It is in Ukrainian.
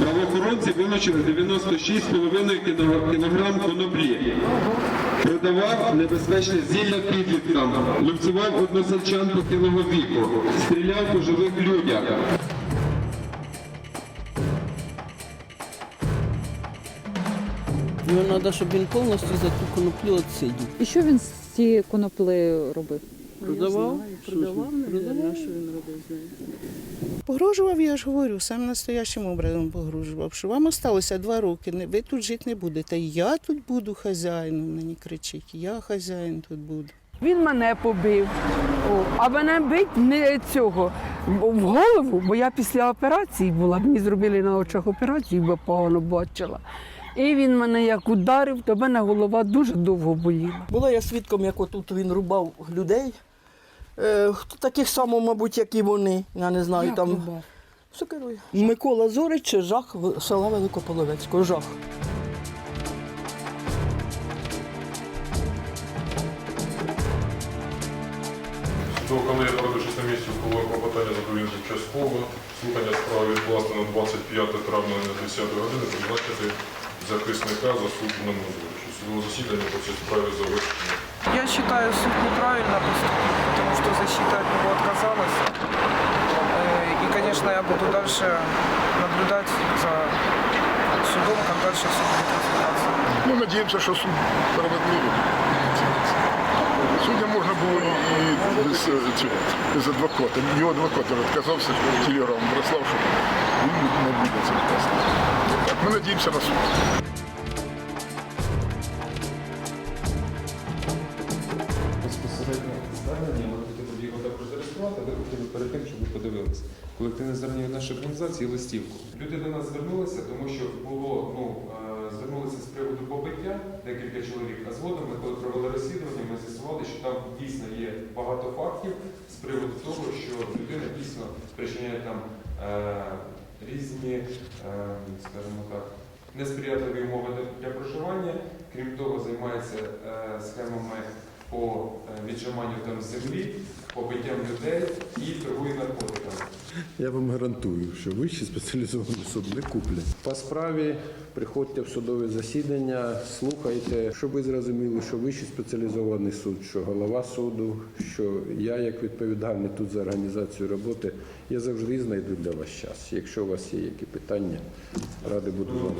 Правоохоронці вилучили 96,5 кіно- кілограм коноплі. Продавав небезпечне зілля підліткам, лупцював односельчанку кілого віку, стріляв по живих людях. Його треба, щоб він повністю за ту коноплю відсидів. І що він з цієї конопли робив? Продавав? Продавав, Продавав. що він робив з нею. Погрожував, я ж говорю, сам настоящим образом погрожував, що вам осталося два роки, ви тут жити не будете. Я тут буду хазяїном, мені кричить, я хазяїн тут буду. Він мене побив, а мене бить не цього в голову, бо я після операції була. Мені зробили на очах операцію, бо погано бачила. І він мене як ударив, то мене голова дуже довго боліла. Була я свідком, як отут він рубав людей. Е, хто таких само, мабуть, як і вони. Я не знаю, Як там рубав? сокирою. Микола Зорич, жах в- села Великополовецького. Жах. Судове колегія проведе 6 місяців ухвалила клопотання задовільнити частково. Слухання справи відкласти на 25 травня на 10 години призначити захисника за суд номер Судове засідання по цій справі завершено. Я считаю, суд неправильно что защита от него отказалась. Э, И, конечно, я буду дальше наблюдать за судом, как дальше суд будет развиваться. Ну, надіємося, що суд справедливий. Судя можна було і без, е, цього, без адвоката. Його адвокат відказався, телеграм прислав, що він не буде це вказати. Так, ми надіємося на суд. Зареєструвати, хотіли перед тим, щоб ви подивилися. Колективне звернення нашої організації листівку. Люди до нас звернулися, тому що було ну е, звернулися з приводу побиття декілька чоловік. А згодом ми коли провели розслідування, ми з'ясували, що там дійсно є багато фактів з приводу того, що людина дійсно спричиняє там е, різні, е, скажімо так. Несприятливі умови для проживання, крім того, займається схемами по віджиманню там землі, побиттям людей і торгує наркотиками. Я вам гарантую, що вищий спеціалізований суд не куплять. По справі приходьте в судове засідання, слухайте, щоб ви зрозуміли, що вищий спеціалізований суд, що голова суду, що я, як відповідальний тут за організацію роботи, я завжди знайду для вас час. Якщо у вас є які питання, радий буду з вами.